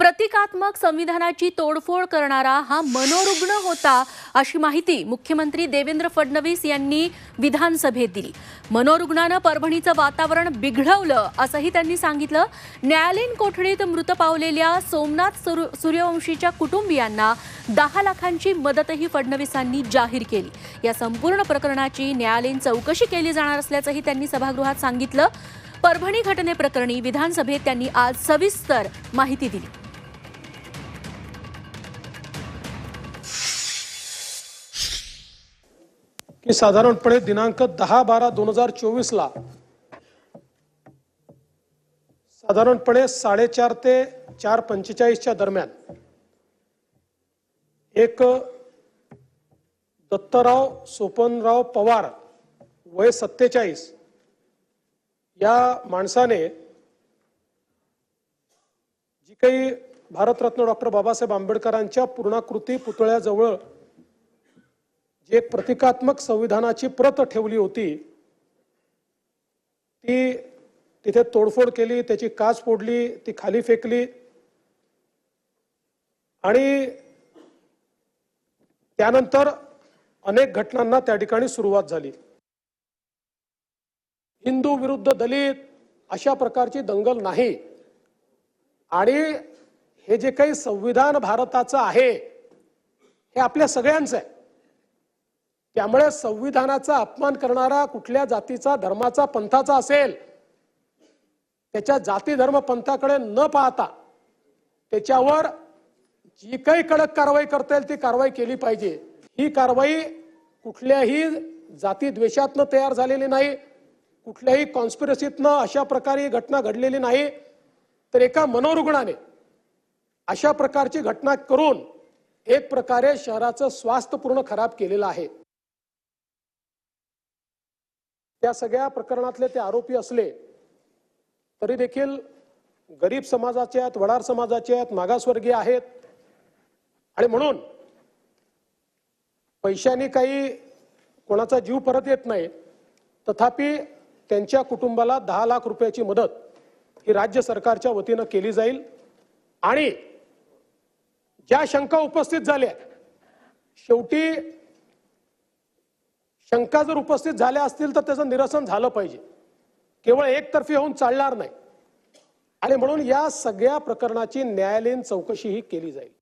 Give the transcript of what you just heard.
प्रतिकात्मक संविधानाची तोडफोड करणारा हा मनोरुग्ण होता अशी माहिती मुख्यमंत्री देवेंद्र फडणवीस यांनी विधानसभेत दिली. मनोरुग्णानं परभणीचं वातावरण बिघडवलं असंही त्यांनी सांगितलं. न्यायालयीन कोठडीत मृत पावलेल्या सोमनाथ सुर- सूर्यवंशीच्या कुटुंबियांना दहा लाखांची मदतही फडणवीसांनी जाहीर केली. या संपूर्ण प्रकरणाची न्यायालयीन चौकशी केली जाणार असल्याचंही त्यांनी सभागृहात सांगितलं. परभणी घटनेप्रकरणी विधानसभेत त्यांनी आज सविस्तर माहिती दिली. की साधारणपणे दिनांक दहा बारा दोन हजार चोवीसला साधारणपणे साडेचार ते चार पंचेचाळीसच्या दरम्यान एक दत्तराव सोपनराव पवार वय सत्तेचाळीस या माणसाने जी काही भारतरत्न डॉक्टर बाबासाहेब आंबेडकरांच्या पूर्णाकृती पुतळ्याजवळ जे एक प्रतिकात्मक संविधानाची प्रत ठेवली होती ती तिथे तोडफोड केली त्याची काच फोडली ती खाली फेकली. आणि त्यानंतर अनेक घटनांना त्या ठिकाणी सुरुवात झाली. हिंदू विरुद्ध दलित अशा प्रकारची दंगल नाही. आणि हे जे काही संविधान भारताचं आहे हे आपल्या सगळ्यांचं आहे. त्यामुळे संविधानाचा अपमान करणारा कुठल्या जातीचा धर्माचा पंथाचा असेल त्याच्या जाती धर्म पंथाकडे न पाहता त्याच्यावर जी काही कडक कारवाई करता येईल ती कारवाई केली पाहिजे. ही कारवाई कुठल्याही जाती द्वेषातनं तयार झालेली नाही कुठल्याही कॉन्स्पिरसीतनं अशा प्रकारे ही घटना घडलेली नाही तर एका मनोरुग्णाने अशा प्रकारची घटना करून एक प्रकारे शहराचं स्वास्थ्य पूर्ण खराब केलेलं आहे. त्या सगळ्या प्रकरणातले ते आरोपी असले तरी देखील गरीब समाजाचे आहेत वडार समाजाचे आहेत मागासवर्गीय आहेत. आणि म्हणून पैशाने काही कोणाचा जीव परत येत नाही. तथापि त्यांच्या कुटुंबाला दहा लाख रुपयाची मदत ही राज्य सरकारच्या वतीनं केली जाईल. आणि ज्या शंका उपस्थित झाल्या शेवटी शंका जर उपस्थित झाल्या असतील तर त्याचं निरसन झालं पाहिजे. केवळ एकतर्फी होऊन चालणार नाही. आणि म्हणून या सगळ्या प्रकरणाची न्यायालयीन चौकशी ही केली जाईल.